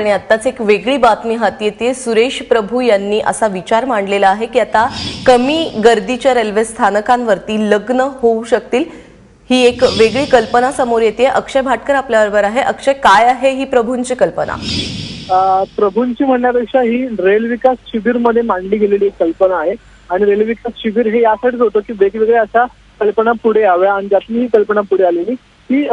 आणि आत्ताच एक वेगळी बातमी हाती येते. सुरेश प्रभू यांनी असा विचार मांडलेला आहे की आता कमी गर्दीच्या रेल्वे स्थानकांवरती लग्न होऊ शकतील. ही एक वेगळी कल्पना समोर येते. अक्षय भाटकर आपल्याबरोबर आहे. अक्षय काय आहे ही प्रभूंची कल्पना? प्रभूंची म्हणण्यापेक्षा ही रेल विकास शिबिरमध्ये मांडली गेलेली एक कल्पना आहे. आणि रेल विकास शिबिर हे यासाठीच होतं की वेगवेगळ्या अशा कल्पना पुढे याव्या आणि ज्यातली ही कल्पना पुढे आलेली. की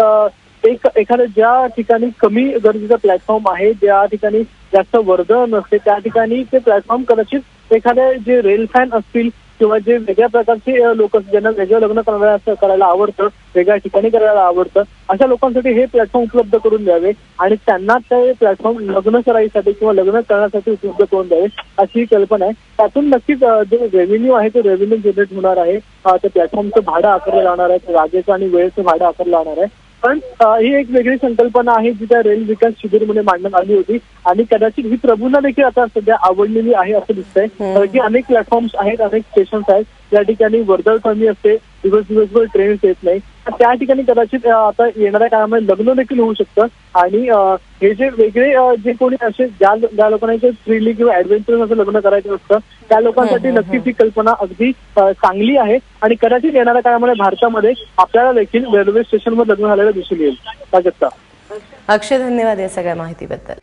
एक एखाद्या ज्या ठिकाणी कमी गर्दीचा प्लॅटफॉर्म आहे ज्या ठिकाणी जास्त वर्दळ नसते त्या ठिकाणी ते प्लॅटफॉर्म कदाचित एखाद्या जे रेल फॅन असतील किंवा जे वेगळ्या प्रकारचे लोक ज्यांना वेगळं लग्न करायला करायला आवडतं वेगळ्या ठिकाणी करायला आवडतं अशा लोकांसाठी हे प्लॅटफॉर्म उपलब्ध करून द्यावे आणि त्यांना ते प्लॅटफॉर्म लग्न करायसाठी किंवा लग्न करण्यासाठी उपलब्ध करून द्यावे अशी ही कल्पना आहे. त्यातून नक्कीच जे रेव्हेन्यू आहे ते रेव्हेन्यू जनरेट होणार आहे. त्या प्लॅटफॉर्मचं भाडं आकारलं जाणार आहे जागेचं आणि वेळेचं भाडं आकारलं जाणार आहे. पण ही एक वेगळी संकल्पना आहे जी त्या रेल विकास शिबिरमध्ये मांडण्यात आली होती. आणि कदाचित ही प्रभूंना देखील आता सध्या आवडलेली आहे असं दिसतंय. की अनेक प्लॅटफॉर्म्स आहेत अनेक स्टेशन्स आहेत. त्या ठिकाणी वर्दळ कमी असते दिवस दिवसभर ट्रेन्स येत नाही. तर त्या ठिकाणी कदाचित आता येणाऱ्या काळामध्ये लग्न देखील होऊ शकतं. आणि हे जे वेगळे जे कोणी असे ज्या ज्या लोकांना थ्रिली किंवा ऍडव्हेंचर असं लग्न करायचं असतं त्या लोकांसाठी नक्कीच ही कल्पना अगदी चांगली आहे. आणि कदाचित येणाऱ्या काळामध्ये भारतामध्ये आपल्याला देखील रेल्वे स्टेशनवर लग्न झालेलं दिसून येईल. प्राजक्ता अक्षय धन्यवाद या सगळ्या माहितीबद्दल.